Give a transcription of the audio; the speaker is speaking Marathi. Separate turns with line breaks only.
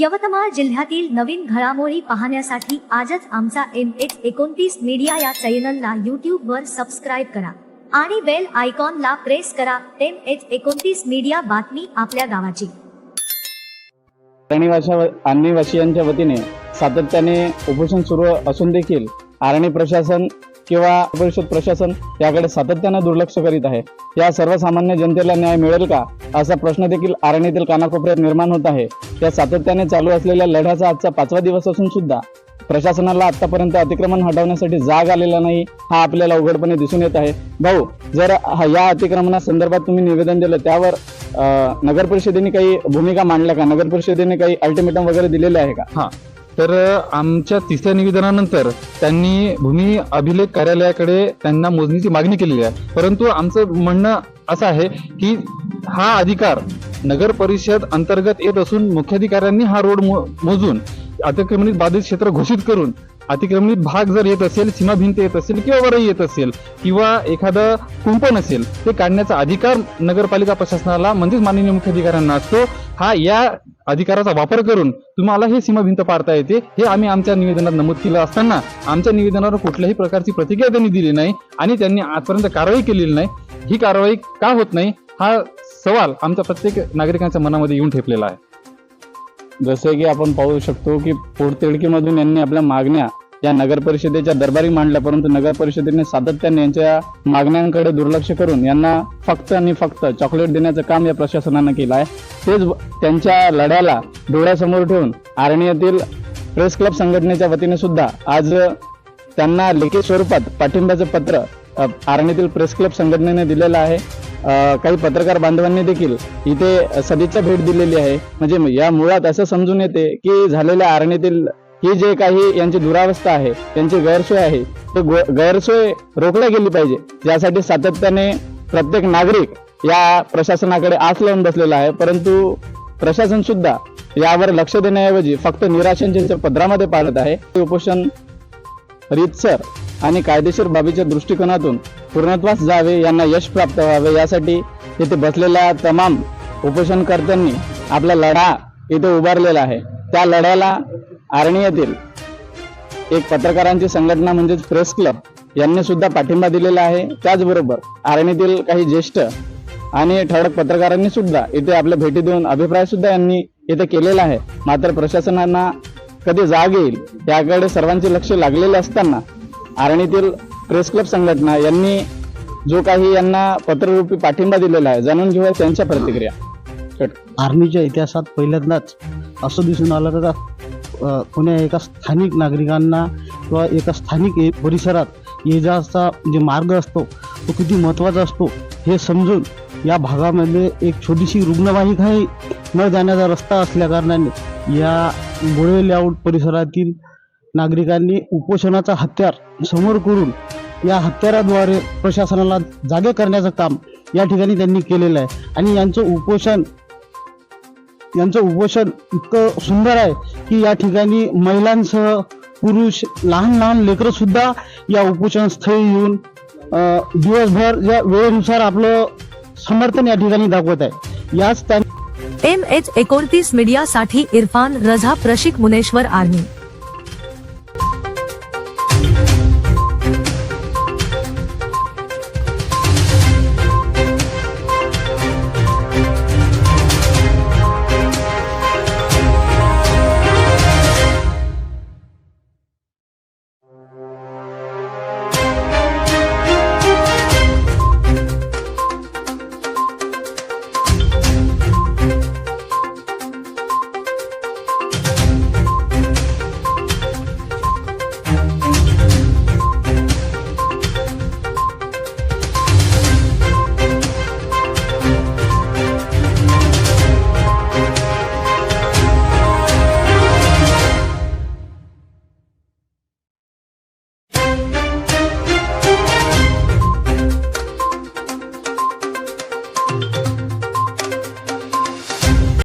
यवतमाळ जिल्ह्यातील नवीन घडामोडी पाहण्यासाठी आजच आमचा एम एच एकोणतीस मीडिया या चॅनलला यूट्यूबवर सबस्क्राईब करा आणि बेल आयकॉनला प्रेस करा एम एच एकोणतीस मीडिया बातमी आपल्या गावाची.
आरणीवासियांच्या वतीने सातत्याने उपोषण सुरू असून देखील आरणी प्रशासन किंवा परिषद प्रशासन याकडे सातत्यानं दुर्लक्ष करीत आहे. या सर्वसामान्य जनतेला न्याय मिळेल का? असा प्रश्न देखील आरणीतील कानाकोपऱ्यात निर्माण होत आहे. या सातत्याने चालू असलेल्या लढ्याचा आजचा पाचवा दिवस असून सुद्धा प्रशासनाला आतापर्यंत अतिक्रमण हटवण्यासाठी जाग आलेला नाही हा आपल्याला उघडपणे दिसून येत आहे. भाऊ जर हा- या अतिक्रमणा संदर्भात तुम्ही निवेदन दिलं त्यावर नगर परिषदेने काही भूमिका मांडल्या का? नगर परिषदेने काही अल्टिमेटम वगैरे दिलेले आहे का?
हा. तर आमच्या तिसऱ्या निवेदनानंतर त्यांनी भूमी अभिलेख कार्यालयाकडे त्यांना मोजणीची मागणी केलेली आहे. परंतु आमचं म्हणणं असं आहे की हा अधिकार नगर परिषद अंतर्गत येत असून मुख्याधिकाऱ्यांनी हा रोड मो- मोजून अतिक्रमणित बाधित क्षेत्र घोषित करून अतिक्रमणित भाग जर येत असेल सीमा भिंत येत असेल किंवा वरही येत असेल किंवा एखादं कुंपण असेल ते काढण्याचा अधिकार नगरपालिका प्रशासनाला म्हणजेच माननीय मुख्याधिकाऱ्यांना असतो. हा या अधिकाराचा वापर करून तुम्हाला हे सीमा भिंत पाडता येते. हे आम्ही आमच्या निवेदनात नमूद केलं असताना आमच्या निवेदनावर कुठल्याही प्रकारची प्रतिक्रिया त्यांनी दिली नाही आणि त्यांनी आजपर्यंत कारवाई केलेली नाही. ही कारवाई का होत नाही? हा सवाल आमच्या प्रत्येक नागरिकांच्या मनामध्ये येऊन ठेपलेला आहे.
जसे की आपण पाहू शकतो की पोटतिडकीमधून यांनी आपल्या मागण्या या नगर परिषदेच्या दरबारी मांडल्या परंतु नगर परिषदेने सातत्याने यांच्या मागण्यांकडे दुर्लक्ष करून यांना फक्त आणि फक्त चॉकलेट देण्याचं काम या प्रशासनानं केलं आहे. तेच त्यांच्या लढ्याला डोळ्यासमोर ठेवून आर्णी प्रेस क्लब संघटनेच्या वतीने सुद्धा आज त्यांना लिखित स्वरूपात पाठिंब्याचं पत्र आरणीतील प्रेस क्लब संघटनेने दिलेलं आहे. काही पत्रकार बांधवांनी देखील इथे सदिच्छा भेट दिलेली आहे. म्हणजे या मुळात असं समजून येते की झालेल्या आरणीतील ही जे काही यांची दुरावस्था आहे त्यांची गैरसोय आहे ते गो- गैरसोय रोखल्या गेली पाहिजे. ज्यासाठी सातत्याने प्रत्येक नागरिक या प्रशासनाकडे आस लावून बसलेला आहे. परंतु प्रशासन सुद्धा यावर लक्ष देण्याऐवजी फक्त निराशांच्या पदरामध्ये पाळत आहे उपोषण रीतसर आणि कायदेशीर बाबीच्या दृष्टिकोनातून पूर्णत्वास जावे यांना यश प्राप्त व्हावे यासाठी इथे बसलेल्या तमाम उपोषणकर्त्यांनी आपला लढा इथे उभारलेला आहे. त्या लढ्याला आर्णी येथील एक पत्रकारांची संघटना म्हणजेच प्रेस क्लब यांनी सुद्धा पाठिंबा दिलेला आहे. त्याचबरोबर आर्णीतील काही ज्येष्ठ आणि ठळक पत्रकारांनी सुद्धा इथे आपल्या भेटी देऊन अभिप्राय सुद्धा यांनी इथे केलेला आहे. मात्र प्रशासनांना कधी जाग येईल याकडे सर्वांचे लक्ष लागलेले असताना आरणीतील प्रेस क्लब संघटना यांनी जो काही यांना पत्ररूपी पाठिंबा दिलेला आहे जाणून घेऊया त्यांच्या प्रतिक्रिया.
आर्मीच्या इतिहासात पहिल्यांदाच असं दिसून आलं का कोण्या एका स्थानिक नागरिकांना किंवा एका स्थानिक ए- परिसरात ये जाचा जे मार्ग असतो तो किती महत्त्वाचा असतो हे समजून या भागामध्ये एक छोटीशी रुग्णवाहिकाही न जाण्याचा रस्ता असल्याकारणाने या गोळे लेआउट परिसरातील नागरिकांनी उपोषणाचा हत्यार समोर करून या हत्याराद्वारे प्रशासनाला जागे करण्याचं काम या ठिकाणी त्यांनी केलेलं आहे. आणि यांचं उपोषण यांचं उपोषण इतकं सुंदर आहे की या ठिकाणी महिलांसह पुरुष लहान लहान लेकरं सुद्धा या उपोषण स्थळी येऊन दिवसभर या वेळेनुसार आपलं समर्थन या ठिकाणी दाखवत आहे. याच त्या
एम एच एकोणतीस मीडियासाठी इरफान रझा प्रशिक मुनेश्वर आर्मी.